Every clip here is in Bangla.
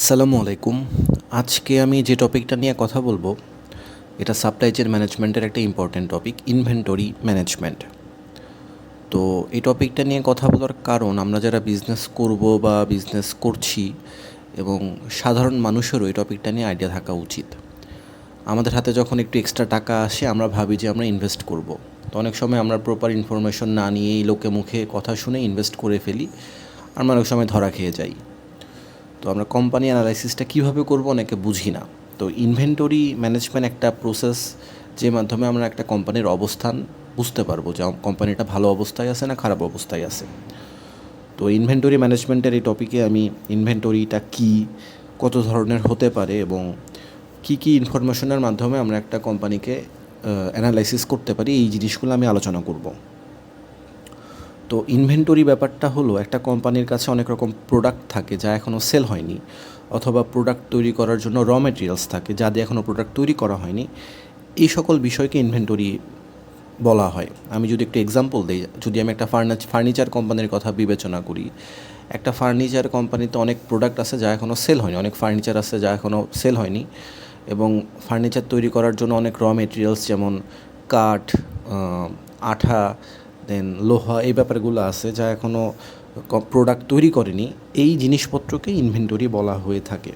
আসসালামু আলাইকুম। আজকে আমি যে টপিকটা নিয়ে কথা বলব, এটা সাপ্লাই চেন ম্যানেজমেন্টের একটা ইম্পর্ট্যান্ট টপিক, ইনভেন্টরি ম্যানেজমেন্ট। তো এই টপিকটা নিয়ে কথা বলার কারণ, আমরা যারা বিজনেস করব বা বিজনেস করছি এবং সাধারণ মানুষেরও এই টপিকটা নিয়ে আইডিয়া থাকা উচিত। আমাদের হাতে যখন একটু এক্সট্রা টাকা আসে, আমরা ভাবি যে আমরা ইনভেস্ট করব। তো অনেক সময় আমরা প্রপার ইনফরমেশন না নিয়েই লোকে মুখে কথা শুনে ইনভেস্ট করে ফেলি, আমরা অনেক সময় ধরা খেয়ে যাই। তো আমরা কোম্পানি অ্যানালাইসিসটা কীভাবে করব অনেকে বুঝি না। তো ইনভেন্টরি ম্যানেজমেন্ট একটা প্রসেস যে মাধ্যমে আমরা একটা কোম্পানির অবস্থান বুঝতে পারব যে কোম্পানিটা ভালো অবস্থায় আছে না খারাপ অবস্থায় আছে। তো ইনভেন্টরি ম্যানেজমেন্টের এই টপিকে আমি ইনভেন্টরিটা কী, কত ধরনের হতে পারে এবং কী কী ইনফরমেশনের মাধ্যমে আমরা একটা কোম্পানিকে অ্যানালাইসিস করতে পারি, এই জিনিসগুলো আমি আলোচনা করব। তো ইনভেন্টরি ব্যাপারটা হলো একটা কোম্পানির কাছে অনেক রকম প্রোডাক্ট থাকে যা এখনও সেল হয়নি, অথবা প্রোডাক্ট তৈরি করার জন্য র মেটেরিয়ালস থাকে যা দিয়ে এখনও প্রোডাক্ট তৈরি করা হয়নি। এই সকল বিষয়কে ইনভেন্টরি বলা হয়। আমি যদি একটু এক্সাম্পল দিই, যদি আমি একটা ফার্নাচ ফার্নিচার কোম্পানির কথা বিবেচনা করি, একটা ফার্নিচার কোম্পানিতে অনেক প্রোডাক্ট আছে যা এখনও সেল হয়নি, অনেক ফার্নিচার আছে যা এখনও সেল হয়নি, এবং ফার্নিচার তৈরি করার জন্য অনেক র মেটেরিয়ালস যেমন কাঠ আঠা দেন লোহা এই ব্যাপারগুলো আছে যা এখনও প্রোডাক্ট তৈরি করেনি। এই জিনিসপত্রকে ইনভেন্টরি বলা হয়ে থাকে।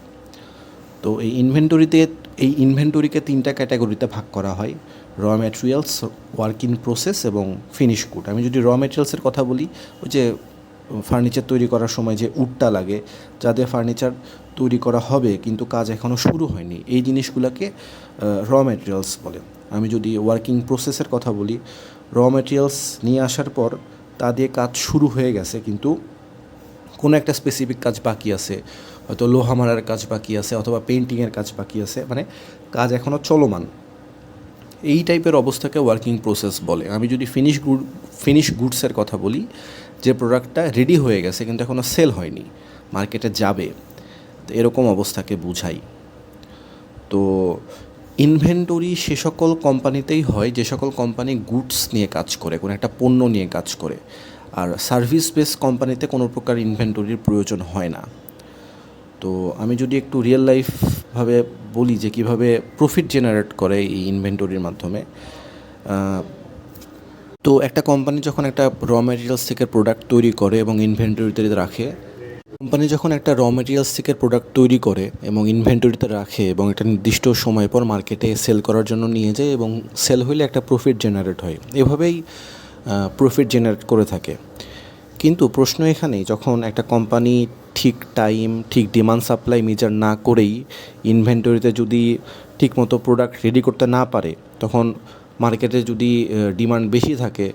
তো এই ইনভেন্টরিতে এই ইনভেন্টরিকে তিনটা ক্যাটাগরিতে ভাগ করা হয়। Raw materials work in process এবং ফিনিশ গুড আমি যদি র ম্যাটেরিয়ালসের কথা বলি, ওই যে ফার্নিচার তৈরি করার সময় যে উডটা লাগে যাদের ফার্নিচার তৈরি করা হবে, কিন্তু কাজ এখনও শুরু হয়নি। এই জিনিসগুলোকে র ম্যাটেরিয়ালস বলে। আমি যদি ওয়ার্কিং প্রসেসের কথা বলি র মেটেরিয়ালস নিয়ে আসার পর তা দিয়ে কাজ শুরু হয়ে গেছে, কিন্তু কোনো একটা স্পেসিফিক কাজ বাকি আছে, হয়তো লোহা মারার কাজ বাকি আছে, অথবা পেন্টিংয়ের কাজ বাকি আছে মানে কাজ এখনও চলমান। এই টাইপের অবস্থাকে ওয়ার্কিং প্রসেস বলে। আমি যদি ফিনিশ গুড ফিনিশ গুডসের কথা বলি, যে প্রোডাক্টটা রেডি হয়ে গেছে, কিন্তু এখনও সেল হয়নি মার্কেটে যাবে এরকম অবস্থাকে বুঝাই। তো ইনভেন্টরি সে সকল কোম্পানিতেই হয়, যে সকল কোম্পানি গুডস নিয়ে কাজ করে, কোনো একটা পণ্য নিয়ে কাজ করে। আর সার্ভিস বেস কোম্পানিতে কোনো প্রকার ইনভেন্টরির প্রয়োজন হয় না। তো আমি যদি একটু রিয়েল লাইফভাবে বলি যে কীভাবে প্রফিট জেনারেট করে এই ইনভেন্টরির মাধ্যমে তো একটা কোম্পানি যখন একটা র ম্যাটেরিয়ালস থেকে প্রোডাক্ট তৈরি করে এবং ইনভেন্টরিতে রাখে কোম্পানি যখন একটা র মেটেরিয়ালস থেকে প্রোডাক্ট তৈরি করে এবং ইনভেন্টরিতে রাখে এবং একটা নির্দিষ্ট সময় পর মার্কেটে সেল করার জন্য নিয়ে যায় এবং সেল হইলে একটা প্রফিট জেনারেট হয়, এভাবেই প্রফিট জেনারেট করে থাকে। কিন্তু প্রশ্ন এখানেই, যখন একটা কোম্পানি ঠিক টাইম ঠিক ডিমান্ড সাপ্লাই মেজার না করেই ইনভেন্টরিতে যদি ঠিকমতো প্রোডাক্ট রেডি করতে না পারে, তখন মার্কেটে যদি ডিমান্ড বেশি থাকে,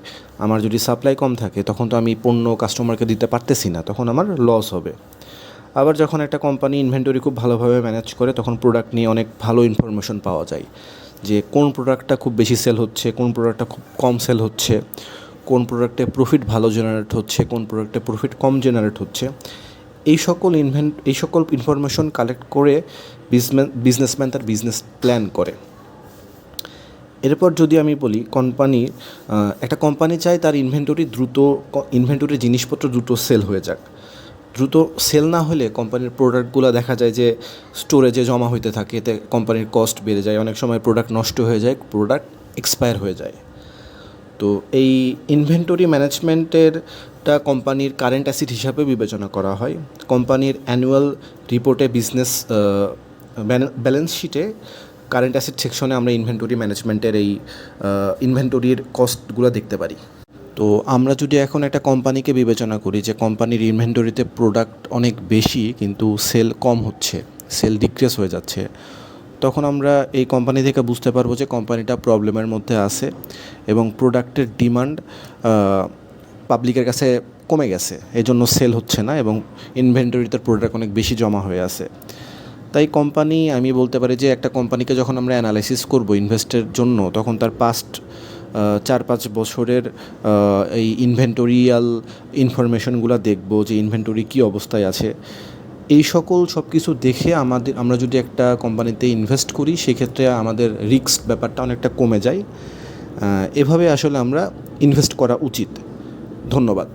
আমার যদি সাপ্লাই কম থাকে, তখন তো আমি পণ্য কাস্টমারকে দিতে পারতেছি না, তখন আমার লস হবে। আবার যখন একটা কোম্পানি ইনভেন্টরি খুব ভালোভাবে ম্যানেজ করে, তখন প্রোডাক্ট নিয়ে অনেক ভালো ইনফরমেশন পাওয়া যায়। যে কোন প্রোডাক্টটা খুব বেশি সেল হচ্ছে, কোন প্রোডাক্টটা খুব কম সেল হচ্ছে, কোন প্রোডাক্টে প্রফিট ভালো জেনারেট হচ্ছে, কোন প্রোডাক্টে প্রফিট কম জেনারেট হচ্ছে। এই সকল ইনভেন্ট এই সকল ইনফরমেশন কালেক্ট করে বিজনেসম্যান তার বিজনেস প্ল্যান করে। এরপর যদি আমি বলি কোম্পানি একটা কোম্পানি চায় তার ইনভেন্টরি দ্রুত ইনভেন্টরির জিনিসপত্র দ্রুত সেল হয়ে যাক। দ্রুত সেল না হলে কোম্পানির প্রোডাক্টগুলো দেখা যায় যে স্টোরেজে জমা হইতে থাকে, এতে কোম্পানির কস্ট বেড়ে যায়, অনেক সময় প্রোডাক্ট নষ্ট হয়ে যায় প্রোডাক্ট এক্সপায়ার হয়ে যায়। তো এই ইনভেন্টরি ম্যানেজমেন্টেরটা কোম্পানির কারেন্ট অ্যাসিড হিসাবে বিবেচনা করা হয়। কোম্পানির অ্যানুয়াল রিপোর্টে বিজনেস ব্যালেন্স শিটে কারেন্ট অ্যাসেট সেকশনে আমরা ইনভেন্টরি ম্যানেজমেন্টের এই ইনভেন্টরির কস্টগুলো দেখতে পারি। তো আমরা যদি এখন একটা কোম্পানিকে বিবেচনা করি যে কোম্পানির ইনভেন্টরিতে প্রোডাক্ট অনেক বেশি কিন্তু সেল কম হচ্ছে সেল ডিক্রেস হয়ে যাচ্ছে, তখন আমরা এই কোম্পানি থেকে বুঝতে পারব যে কোম্পানিটা প্রবলেমের মধ্যে আছে এবং প্রোডাক্টের ডিমান্ড পাবলিকের কাছে কমে গেছে। এই জন্য সেল হচ্ছে না এবং ইনভেন্টরিতে প্রোডাক্ট অনেক বেশি জমা হয়ে আছে। তাই কোম্পানি আমি বলতে পারি যে একটা কোম্পানিকে যখন আমরা অ্যানালাইসিস করব ইনভেস্টের জন্য, তখন তার পাস্ট চার পাঁচ বছরের এই ইনভেন্টোরিয়াল ইনফরমেশনগুলো দেখব যে ইনভেন্টরি কী অবস্থায় আছে। এই সকল সব কিছু দেখে আমাদের, আমরা যদি একটা কোম্পানিতে ইনভেস্ট করি, সেক্ষেত্রে আমাদের রিস্ক ব্যাপারটা অনেকটা কমে যায়। এভাবে আসলে আমরা ইনভেস্ট করা উচিত। ধন্যবাদ।